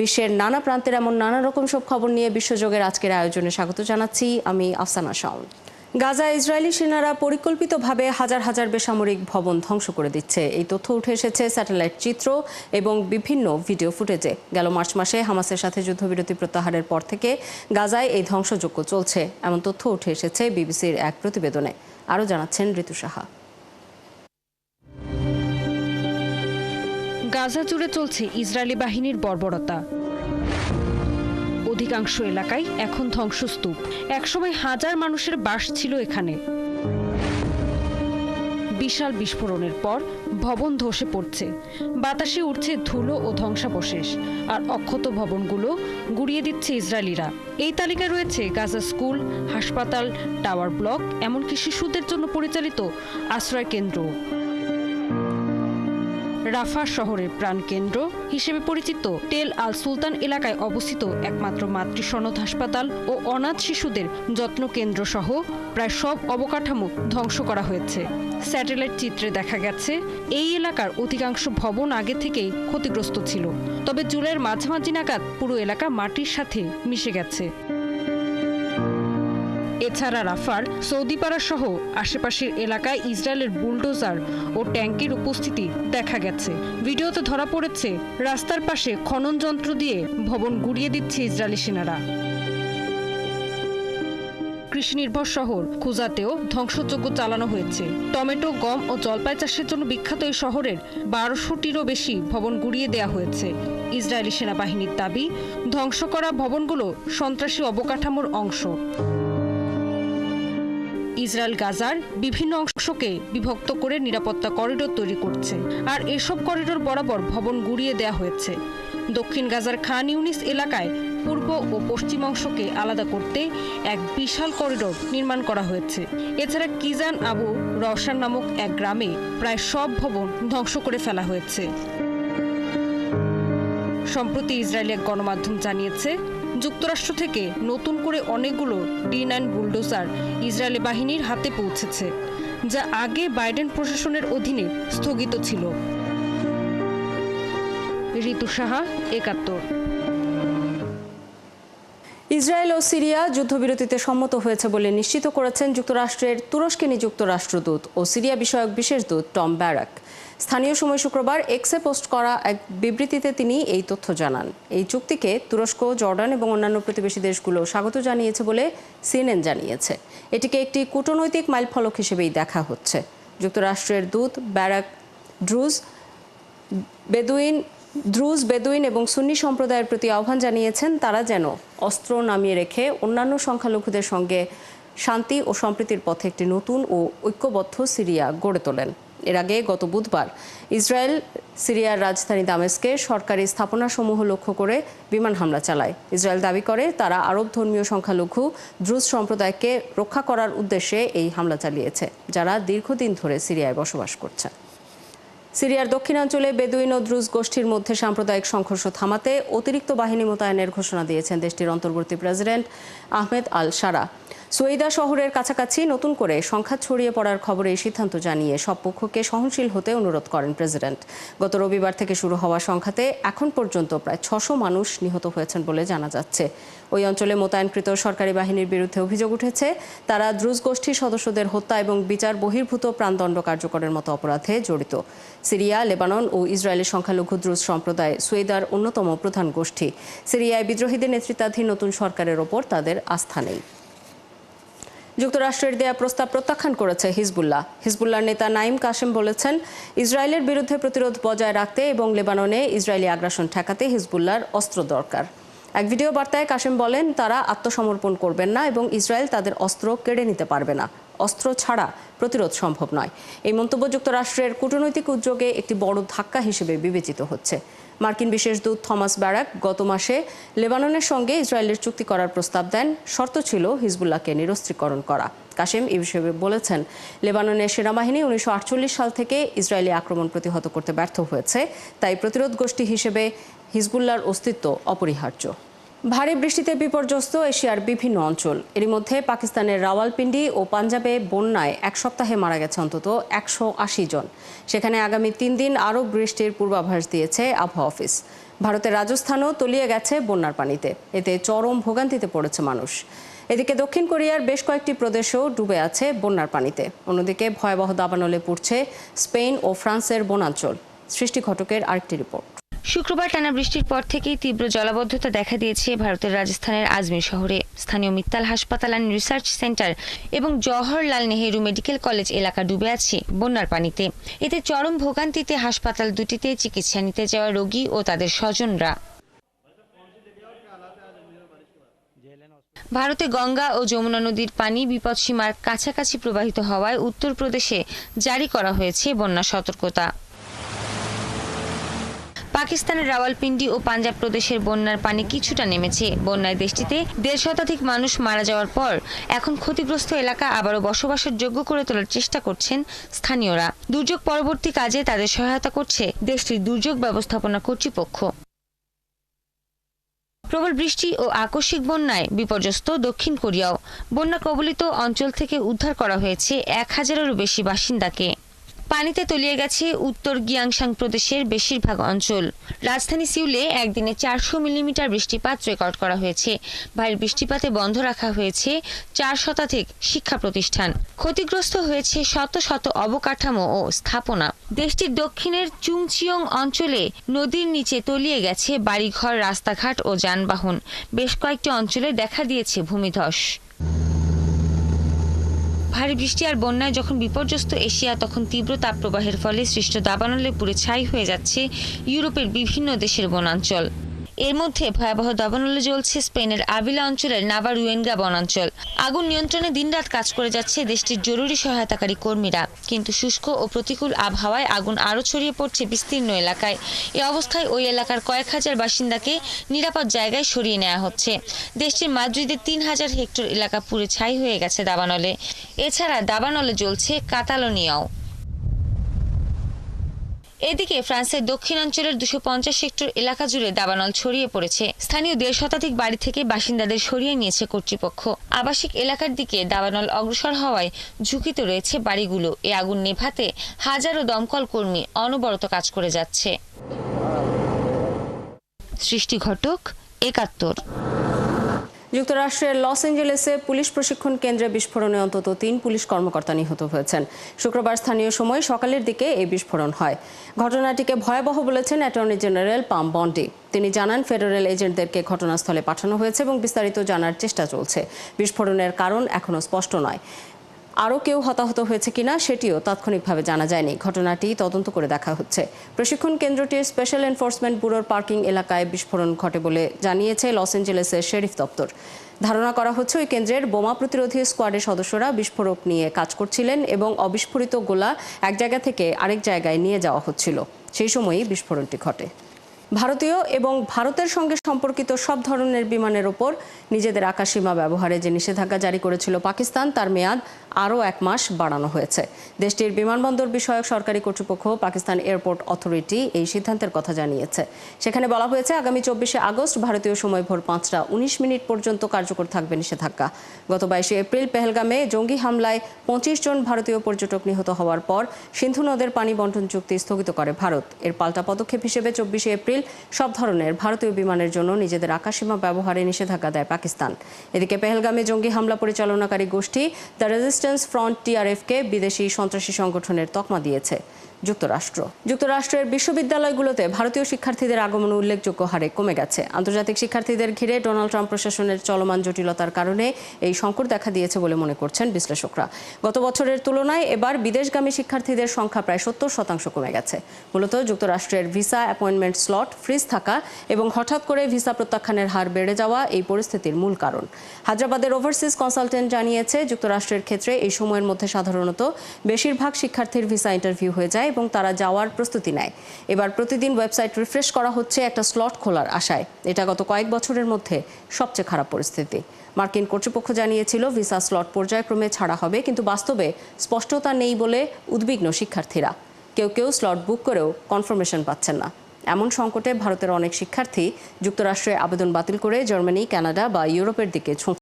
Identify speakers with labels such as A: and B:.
A: বিশ্বের নানা প্রান্তের এমন নানা রকম সব খবর নিয়ে বিশ্বযোগের আজকের আয়োজনে স্বাগত জানাচ্ছি আমি আফসানা শাওন। গাজা ইসরায়েলি সেনারা পরিকল্পিতভাবে হাজার হাজার বেসামরিক ভবন ধ্বংস করে দিচ্ছে। এই তথ্য উঠে এসেছে স্যাটেলাইট চিত্র এবং বিভিন্ন ভিডিও ফুটেজে। গেল মার্চ মাসে হামাসের সাথে যুদ্ধবিরতি প্রত্যাহারের পর থেকে গাজায় এই ধ্বংসযজ্ঞ চলছে। এমন তথ্য উঠে এসেছে বিবিসির এক প্রতিবেদনে। আরও জানাচ্ছেন ঋতু সাহা।
B: গাজা জুড়ে চলছে ইসরায়েলি বাহিনীর বর্বরতা। অধিকাংশ এলাকায় এখন ধ্বংসস্তূপ। একসময় হাজার মানুষের বাস ছিল এখানে। বিশাল বিস্ফোরণের পর ভবন ধসে পড়ছে। বাতাসে উঠছে ধুলো ও ধ্বংসাবশেষ। আর অক্ষত ভবনগুলো গুড়িয়ে দিচ্ছে ইসরায়েলিরা। এই তালিকায় রয়েছে গাজা স্কুল, হাসপাতাল, টাওয়ার ব্লক, এমনকি শিশুদের জন্য পরিচালিত আশ্রয় কেন্দ্র রাফা শহরের প্রাণকেন্দ্র হিসেবে পরিচিত টেল আল সুলতান এলাকায় অবস্থিত একমাত্র মাতৃসনদ হাসপাতাল ও অনাথ শিশুদের যত্ন কেন্দ্র সহ প্রায় সব অবকাঠামো ধ্বংস করা হয়েছে। স্যাটেলাইট চিত্রে দেখা গেছে, এই এলাকার অধিকাংশ ভবন আগে থেকেই ক্ষতিগ্রস্ত ছিল। তবে জুলাইয়ের মাঝামাঝি নাগাদ পুরো এলাকা মাটির সাথে মিশে গেছে। এছাড়া রাফার সৌদিপাড়া সহ আশেপাশের এলাকায় ইসরায়েলের বুলডোজার ও ট্যাঙ্কের উপস্থিতি দেখা গেছে। ভিডিওতে ধরা পড়েছে, রাস্তার পাশে খনন যন্ত্র দিয়ে ভবন গুড়িয়ে দিচ্ছে ইসরায়েলি সেনারা। কৃষি নির্ভর শহর খুজাতেও ধ্বংসযজ্ঞ চালানো হয়েছে। টমেটো, গম ও জলপাই চাষের জন্য বিখ্যাত এই শহরের বারোশোটিরও বেশি ভবন গুড়িয়ে দেওয়া হয়েছে। ইসরায়েলি সেনাবাহিনীর দাবি, ধ্বংস করা ভবনগুলো সন্ত্রাসী অবকাঠামোর অংশ। ইসরায়েল গাজার বিভিন্ন অংশকে বিভক্ত করে নিরাপত্তা করিডোর তৈরি করছে। আর এসব করিডোর বরাবর ভবন গুড়িয়ে দেওয়া হয়েছে। দক্ষিণ গাজার খান ইউনিস এলাকায় পূর্ব ও পশ্চিম অংশকে আলাদা করতে এক বিশাল করিডোর নির্মাণ করা হয়েছে। এছাড়া কিজান আবু রওশান নামক এক গ্রামে প্রায় সব ভবন ধ্বংস করে ফেলা হয়েছে। সম্প্রতি ইসরায়েলি এক গণমাধ্যম জানিয়েছে যুক্তরাষ্ট্র থেকে নতুন করে অনেকগুলো ডি নাইন বুলডোজার ইসরায়েলি বাহিনীর হাতে পৌঁছেছে, যা আগে বাইডেন প্রশাসনের অধীনে স্থগিত ছিল। ঋতু সাহা, একাত্তর।
A: ইসরায়েল ও সিরিয়া যুদ্ধবিরতিতে সম্মত হয়েছে বলে নিশ্চিত করেছেন যুক্তরাষ্ট্রের তুরস্কে নিযুক্ত রাষ্ট্রদূত ও সিরিয়া বিষয়ক বিশেষ দূত টম ব্যারাক। স্থানীয় সময় শুক্রবার এক্সে পোস্ট করা এক বিবৃতিতে তিনি এই তথ্য জানান। এই চুক্তিকে তুরস্ক, জর্ডান এবং অন্যান্য প্রতিবেশী দেশগুলো স্বাগত জানিয়েছে বলে সিএনএন জানিয়েছে। এটিকে একটি কূটনৈতিক মাইলফলক হিসেবেই দেখা হচ্ছে। যুক্তরাষ্ট্রের দূত Barrack Druze Bedouin, Druze, Bedouin এবং সুন্নি সম্প্রদায়ের প্রতি আহ্বান জানিয়েছেন, তারা যেন অস্ত্র নামিয়ে রেখে অন্যান্য সংখ্যালঘুদের সঙ্গে শান্তি ও সম্প্রীতির পথে একটি নতুন ও ঐক্যবদ্ধ সিরিয়া গড়ে তোলেন। এর আগে গত বুধবার ইসরায়েল, সিরিয়ার রাজধানী দামেস্কে সরকারি স্থাপনাসমূহ লক্ষ্য করে বিমান হামলা চালায়। ইসরায়েল দাবি করে, তারা আরব ধর্মীয় সংখ্যালঘু দ্রুজ সম্প্রদায়কে রক্ষা করার উদ্দেশ্যে এই হামলা চালিয়েছে, যারা দীর্ঘদিন ধরে সিরিয়ায় বসবাস করছে সিরিয়ার দক্ষিণাঞ্চলে বেদুইন ও দ্রুজ গোষ্ঠীর মধ্যে সাম্প্রদায়িক সংঘর্ষ থামাতে অতিরিক্ত বাহিনী মোতায়েনের ঘোষণা দিয়েছেন দেশটির অন্তর্বর্তী প্রেসিডেন্ট আহমেদ আল সারা সুয়েদা শহরের কাছাকাছি নতুন করে সংখ্যা ছড়িয়ে পড়ার খবরে এই সিদ্ধান্ত জানিয়ে সব পক্ষকে সহনশীল হতে অনুরোধ করেন প্রেসিডেন্ট। গত রবিবার থেকে শুরু হওয়া সংখ্যাতে এখন পর্যন্ত প্রায় ছশো মানুষ নিহত হয়েছেন বলে জানা যাচ্ছে। ওই অঞ্চলে মোতায়েনকৃত সরকারি বাহিনীর বিরুদ্ধে অভিযোগ উঠেছে, তারা দ্রুজ গোষ্ঠীর সদস্যদের হত্যা এবং বিচার বহির্ভূত প্রাণদণ্ড কার্যকরের মতো অপরাধে জড়িত। সিরিয়া, লেবানন ও ইসরায়েলের সংখ্যালঘু দ্রুজ সম্প্রদায় সুয়েদার অন্যতম প্রধান গোষ্ঠী। সিরিয়ায় বিদ্রোহীদের নেতৃত্বাধীন নতুন সরকারের ওপর তাদের আস্থা নেই। যুক্তরাষ্ট্রের দেয়া প্রস্তাব প্রত্যাখ্যান করেছে হিজবুল্লাহ। হিজবুল্লাহর নেতা নাইম কাশেম বলেছেন, ইসরায়েলের বিরুদ্ধে প্রতিরোধ বজায় রাখতে এবং লেবাননে ইসরায়েলি আগ্রাসন ঠেকাতে হিজবুল্লাহর অস্ত্র দরকার। এক ভিডিও বার্তায় কাশেম বলেন, তারা আত্মসমর্পণ করবেন না এবং ইসরায়েল তাদের অস্ত্র কেড়ে নিতে পারবে না। অস্ত্র ছাড়া প্রতিরোধ সম্ভব নয়। এই মন্তব্য যুক্তরাষ্ট্রের কূটনৈতিক উদ্যোগে একটি বড় ধাক্কা হিসেবে বিবেচিত হচ্ছে। মার্কিন বিশেষ দূত থমাস ব্যারাক গত মাসে লেবাননের সঙ্গে ইসরায়েলের চুক্তি করার প্রস্তাব দেন। শর্ত ছিল হিজবুল্লাহকে নিরস্ত্রীকরণ করা। কাশেম এই বিষয়ে বলেছেন, লেবাননের সেনাবাহিনী উনিশশো আটচল্লিশ সাল থেকে ইসরায়েলি আক্রমণ প্রতিহত করতে ব্যর্থ হয়েছে। তাই প্রতিরোধ গোষ্ঠী হিসেবে হিজবুল্লাহর অস্তিত্ব অপরিহার্য। ভারী বৃষ্টিতে বিপর্যস্ত এশিয়ার বিভিন্ন অঞ্চল। এরই মধ্যে পাকিস্তানের রাওয়ালপিন্ডি ও পাঞ্জাবে বন্যায় এক সপ্তাহে মারা গেছে অন্তত একশো আশি জন। সেখানে আগামী তিন দিন আরও বৃষ্টির পূর্বাভাস দিয়েছে আবহাওয়া অফিস। ভারতের রাজস্থানও তলিয়ে গেছে বন্যার পানিতে। এতে চরম ভোগান্তিতে পড়েছে মানুষ। এদিকে দক্ষিণ কোরিয়ার বেশ কয়েকটি প্রদেশও ডুবে আছে বন্যার পানিতে। অন্যদিকে ভয়াবহ দাবানলে পড়ছে স্পেন ও ফ্রান্সের বনাঞ্চল। সৃষ্টি ঘটকের আরেকটি রিপোর্ট।
C: শুক্রবার টানা বৃষ্টির পর থেকেই তীব্র জলাবদ্ধতা দেখা দিয়েছে ভারতের রাজস্থানের আজমির শহরে। স্থানীয় মিত্তাল হাসপাতাল অ্যান্ড রিসার্চ সেন্টার এবং জওহরলাল নেহেরু মেডিকেল কলেজ এলাকা ডুবে আছে বন্যার পানিতে। এতে চরম ভোগান্তিতে হাসপাতাল দুটিতে চিকিৎসা নিতে যাওয়া রোগী ও তাদের স্বজনরা। ভারতে গঙ্গা ও যমুনা নদীর পানি বিপদসীমার কাছাকাছি প্রবাহিত হওয়ায় উত্তরপ্রদেশে জারি করা হয়েছে বন্যা সতর্কতা। পাকিস্তানের রাওয়ালপিন্ডি ও পাঞ্জাব প্রদেশের বন্যার পানি কিছুটা নেমেছে। বন্যায় দেশটিতে দেড় শতাধিক মানুষ মারা যাওয়ার পর এখন ক্ষতিগ্রস্ত এলাকা আবারও বসবাসের যোগ্য করে তোলার চেষ্টা করছেন স্থানীয়রা। দুর্যোগ পরবর্তী কাজে তাদের সহায়তা করছে দেশটির দুর্যোগ ব্যবস্থাপনা কর্তৃপক্ষ। প্রবল বৃষ্টি ও আকস্মিক বন্যায় বিপর্যস্ত দক্ষিণ কোরিয়াও। বন্যা কবলিত অঞ্চল থেকে উদ্ধার করা হয়েছে এক হাজারেরও বেশি বাসিন্দাকে। পানিতে তলিয়ে গেছে উত্তর গিয়াংশাং প্রদেশের বেশিরভাগ অঞ্চল। রাজধানী সিউলে একদিনে চারশো মিলিমিটার বৃষ্টিপাত রেকর্ড করা হয়েছে। ভারী বৃষ্টিপাতে বন্ধ রাখা হয়েছে চার শতাধিক শিক্ষা প্রতিষ্ঠান ক্ষতিগ্রস্ত হয়েছে শত শত অবকাঠামো ও স্থাপনা। দেশটির দক্ষিণের চুংচিয়ং অঞ্চলে নদীর নিচে তলিয়ে গেছে বাড়িঘর, রাস্তাঘাট ও যানবাহন। বেশ কয়েকটি অঞ্চলে দেখা দিয়েছে ভূমিধস। ভারী বৃষ্টি আর বন্যায় যখন বিপর্যস্ত এশিয়া, তখন তীব্র তাপ প্রবাহের ফলে সৃষ্ট দাবানলে পুরে ছাই হয়ে যাচ্ছে ইউরোপের বিভিন্ন দেশের বনাঞ্চল। এর মধ্যে ভয়াবহ দাবানলে জ্বলছে স্পেনের আবিলা অঞ্চলের নাভারুয়েনগা বনাঞ্চল। আগুন নিয়ন্ত্রণে দিনরাত কাজ করে যাচ্ছে দেশটির জরুরি সহায়তাকারী কর্মীরা। কিন্তু শুষ্ক ও প্রতিকূল আবহাওয়ায় আগুন আরও ছড়িয়ে পড়ছে বিস্তীর্ণ এলাকায়। এ অবস্থায় ওই এলাকার কয়েক হাজার বাসিন্দাকে নিরাপদ জায়গায় সরিয়ে নেওয়া হচ্ছে। দেশটির মাদ্রিদের তিন হাজার হেক্টর এলাকা পুড়ে ছাই হয়ে গেছে দাবানলে। এছাড়া দাবানলে জ্বলছে কাতালোনিয়াও এদিকে ফ্রান্সের দক্ষিণাঞ্চলের দুশো পঞ্চাশ হেক্টর এলাকা জুড়ে দাবানল ছড়িয়ে পড়েছে। স্থানীয় দেড় শতাধিক বাড়ি থেকে বাসিন্দাদের সরিয়ে নিয়েছে কর্তৃপক্ষ। আবাসিক এলাকার দিকে দাবানল অগ্রসর হওয়ায় ঝুঁকিতে রয়েছে বাড়িগুলো। এ আগুন নেভাতে হাজারো দমকল কর্মী অনবরত কাজ করে যাচ্ছে। সৃষ্টি ঘটক একাত্তর।
A: যুক্তরাষ্ট্রের লস অ্যাঞ্জেলেসে পুলিশ প্রশিক্ষণ কেন্দ্রে বিস্ফোরণে অন্তত তিন পুলিশ কর্মকর্তা নিহত হয়েছেন। শুক্রবার স্থানীয় সময় সকালের দিকে এই বিস্ফোরণ হয়। ঘটনাটিকে ভয়াবহ বলেছেন অ্যাটর্নি জেনারেল পাম বন্ডি। তিনি জানান, ফেডারেল এজেন্টদেরকে ঘটনাস্থলে পাঠানো হয়েছে এবং বিস্তারিত জানার চেষ্টা চলছে। বিস্ফোরণের কারণ এখনও স্পষ্ট নয়। আরও কেউ হতাহত হয়েছে কিনা সেটিও তাৎক্ষণিকভাবে জানা যায়নি। ঘটনাটি তদন্ত করে দেখা হচ্ছে। প্রশিক্ষণ কেন্দ্রটির স্পেশাল এনফোর্সমেন্ট ব্যুরোর পার্কিং এলাকায় বিস্ফোরণ ঘটে বলে জানিয়েছে লস অ্যাঞ্জেলেসের শেরিফ দপ্তর। ধারণা করা হচ্ছে ওই কেন্দ্রের বোমা প্রতিরোধী স্কোয়াডের সদস্যরা বিস্ফোরক নিয়ে কাজ করছিলেন এবং অবিস্ফোরিত গোলা এক জায়গা থেকে আরেক জায়গায় নিয়ে যাওয়া হচ্ছিল। সেই সময়ই বিস্ফোরণটি ঘটে। ভারতীয় এবং ভারতের সঙ্গে সম্পর্কিত সব ধরনের বিমানের ওপর নিজেদের আকাশসীমা ব্যবহারে যে নিষেধাজ্ঞা জারি করেছিল পাকিস্তান, তার মেয়াদ আরও এক মাস বাড়ানো হয়েছে। দেশটির বিমানবন্দর বিষয়ক সরকারি কর্তৃপক্ষ পাকিস্তান এয়ারপোর্ট অথরিটি এই সিদ্ধান্তের কথা জানিয়েছে। সেখানে বলা হয়েছে, আগামী চব্বিশে আগস্ট ভারতীয় সময় ভোর পাঁচটা উনিশ মিনিট পর্যন্ত কার্যকর থাকবে নিষেধাজ্ঞা। গত বাইশে এপ্রিল পেহেলগামে জঙ্গি হামলায় পঁচিশ জন ভারতীয় পর্যটক নিহত হওয়ার পর সিন্ধু নদের পানি বন্টন চুক্তি স্থগিত করে ভারত। এর পাল্টা পদক্ষেপ হিসেবে চব্বিশে এপ্রিল সব ধরনের ভারতীয় বিমানের জন্য নিজেদের আকাশসীমা ব্যবহারে নিষেধাজ্ঞা দেয় পাকিস্তান। এদিকে পেহেলগামে জঙ্গি হামলা পরিচালনাকারী গোষ্ঠী দ্য রেজিস্ট্যান্স ফ্রন্ট টিআরএফকে বিদেশি সন্ত্রাসী সংগঠনের তকমা দিয়েছে। যুক্তরাষ্ট্র। যুক্তরাষ্ট্রের বিশ্ববিদ্যালয়গুলোতে ভারতীয় শিক্ষার্থীদের আগমন উল্লেখযোগ্য হারে কমে গেছে। আন্তর্জাতিক শিক্ষার্থীদের ঘিরে ডোনাল্ড ট্রাম্প প্রশাসনের চলমান জটিলতার কারণে এই সংকট দেখা দিয়েছে বলে মনে করছেন বিশ্লেষকরা। গত বছরের তুলনায় এবার বিদেশগামী শিক্ষার্থীদের সংখ্যা প্রায় সত্তর শতাংশ কমে গেছে। মূলত যুক্তরাষ্ট্রের ভিসা অ্যাপয়েন্টমেন্ট স্লট ফ্রিজ থাকা এবং হঠাৎ করে ভিসা প্রত্যাখ্যানের হার বেড়ে যাওয়া এই পরিস্থিতির মূল কারণ। হায়দ্রাবাদের ওভারসিজ কনসালটেন্ট জানিয়েছে, যুক্তরাষ্ট্রের ক্ষেত্রে এই সময়ের মধ্যে সাধারণত বেশিরভাগ শিক্ষার্থীর ভিসা ইন্টারভিউ হয়ে যায় এবং তারা যাওয়ার প্রস্তুতি নেয়। এবার প্রতিদিন ওয়েবসাইট রিফ্রেশ করা হচ্ছে একটা স্লট খোলার আশায়। এটা গত কয়েক বছরের মধ্যে সবচেয়ে খারাপ পরিস্থিতি। মার্কিন কর্তৃপক্ষ জানিয়েছিল, ভিসা স্লট পর্যায়ক্রমে ছাড়া হবে, কিন্তু বাস্তবে স্পষ্টতা নেই বলে উদ্বিগ্ন শিক্ষার্থীরা। কেউ কেউ স্লট বুক করেও কনফার্মেশন পাচ্ছেন না। এমন সংকটে ভারতের অনেক শিক্ষার্থী যুক্তরাষ্ট্রে আবেদন বাতিল করে জার্মানি কানাডা বা ইউরোপের দিকে